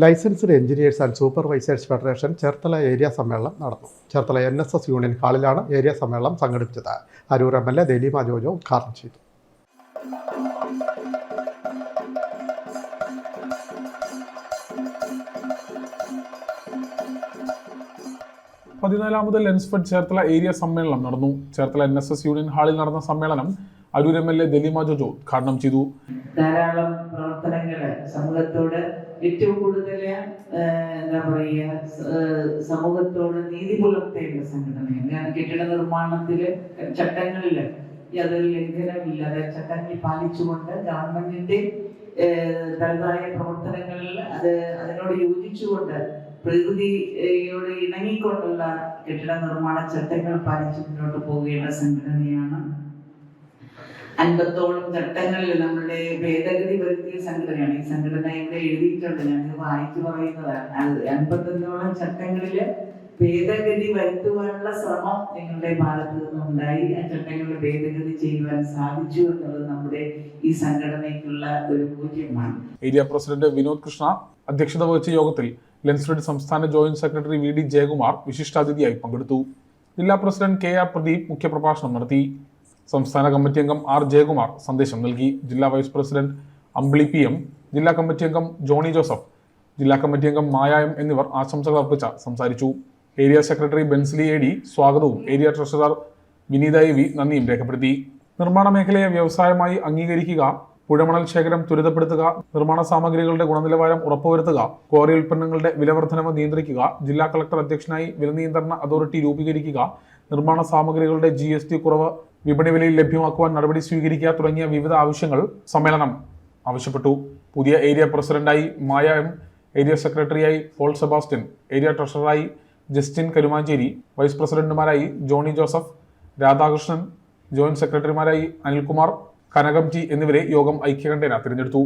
Licensed engineers and supervisors federation Cherthala area സമ്മേളനം നടന്നു. Cherthala N S S union ഹാളിലാണ് area സമ്മേളനം സംഘടിപ്പിച്ചത്. Aroor M L A Daleema Jojo ഉദ്ഘാടനം ചെയ്തു. പതിനാലാമത് ലെൻസ്ഫെഡ് ചേർത്തല ഏരിയ സമ്മേളനം നടന്നു. Cherthala N S S union ഹാളിൽ നടന്ന സമ്മേളനം Aroor M L A Daleema Jojo ഉദ്ഘാടനം ചെയ്തു. ധാരാളം പ്രവർത്തനങ്ങൾ സമൂഹത്തോട് ഏറ്റവും കൂടുതൽ എന്താ പറയുക സമൂഹത്തോട് നീതി പുലർത്തേണ്ട സംഘടനയാണ്. കാരണം കെട്ടിട നിർമ്മാണത്തിൽ ചട്ടങ്ങളിൽ യാതൊരു ലംഘനമില്ലാതെ ചട്ടങ്ങൾ പാലിച്ചുകൊണ്ട് ഗവൺമെന്റിന്റെ തനതായ പ്രവർത്തനങ്ങളിൽ അത് അതിനോട് യോജിച്ചുകൊണ്ട് പ്രകൃതിയോട് ഇണങ്ങിക്കൊണ്ടുള്ള കെട്ടിട നിർമ്മാണ ചട്ടങ്ങൾ പാലിച്ച് മുന്നോട്ട് പോകേണ്ട സംഘടനയാണ് അൻപത്തോളം ചട്ടങ്ങളിൽ നമ്മുടെ ഭേദഗതി വരുത്തിയ സംഘടനയാണ്. ഈ സംഘടന ഇവിടെ എഴുതിയിട്ടുണ്ട്. ഞാൻ വായിച്ചു പറയുന്നതാണ്. അത് അൻപത്തൊന്നോളം ചട്ടങ്ങളിൽ ഭേദഗതി വരുത്തുവാനുള്ള ശ്രമം നിങ്ങളുടെ ഭാഗത്തു നിന്നുണ്ടായി. ആ ചട്ടങ്ങളുടെ ഭേദഗതി ചെയ്യുവാൻ സാധിച്ചു എന്നുള്ളത് നമ്മുടെ ഈ സംഘടനയ്ക്കുള്ള ഒരു പൂജ്യമാണ്. ഏരിയ പ്രസിഡന്റ് വിനോദ് കൃഷ്ണ അധ്യക്ഷത വഹിച്ച യോഗത്തിൽ ലെൻസ്ഫെഡ് സംസ്ഥാന joint secretary V D Jayakumar വിശിഷ്ടാതിഥിയായി പങ്കെടുത്തു. ജില്ലാ പ്രസിഡന്റ് കെ ആർ പ്രദീപ് മുഖ്യപ്രഭാഷണം നടത്തി. സംസ്ഥാന കമ്മിറ്റി അംഗം ആർ ജയകുമാർ സന്ദേശം നൽകി. ജില്ലാ vice president Ambili P M ജില്ലാ കമ്മിറ്റി അംഗം ജോണി ജോസഫ് ജില്ലാ കമ്മിറ്റി അംഗം മായായം എന്നിവർ ആശംസകൾ അർപ്പിച്ച സംസാരിച്ചു. Area secretary Bensily A D സ്വാഗതവും area treasurer Vineetha A V നന്ദിയും രേഖപ്പെടുത്തി. നിർമ്മാണ മേഖലയെ വ്യവസായമായി അംഗീകരിക്കുക പുഴമണൽ ശേഖരം ത്വരിതപ്പെടുത്തുക നിർമ്മാണ സാമഗ്രികളുടെ ഗുണനിലവാരം ഉറപ്പുവരുത്തുക ക്വാറി ഉൽപ്പന്നങ്ങളുടെ വിലവർദ്ധനവ് നിയന്ത്രിക്കുക ജില്ലാ കളക്ടർ അധ്യക്ഷനായി വില നിയന്ത്രണ അതോറിറ്റി രൂപീകരിക്കുക നിർമ്മാണ സാമഗ്രികളുടെ ജി കുറവ് വിപണി വിലയിൽ ലഭ്യമാക്കുവാൻ നടപടി സ്വീകരിക്കുക തുടങ്ങിയ വിവിധ ആവശ്യങ്ങൾ സമ്മേളനം ആവശ്യപ്പെട്ടു. പുതിയ ഏരിയ പ്രസിഡന്റായി മായ എം ഏരിയ സെക്രട്ടറിയായി പോൾ സെബാസ്റ്റ്യൻ ഏരിയ ട്രഷററായി ജസ്റ്റിൻ കരുമാഞ്ചേരി വൈസ് പ്രസിഡന്റുമാരായി ജോണി ജോസഫ് രാധാകൃഷ്ണൻ ജോയിന്റ് സെക്രട്ടറിമാരായി അനിൽകുമാർ കനകം ടി എന്നിവരെ യോഗം ഐക്യകണ്ഠേന തിരഞ്ഞെടുത്തു.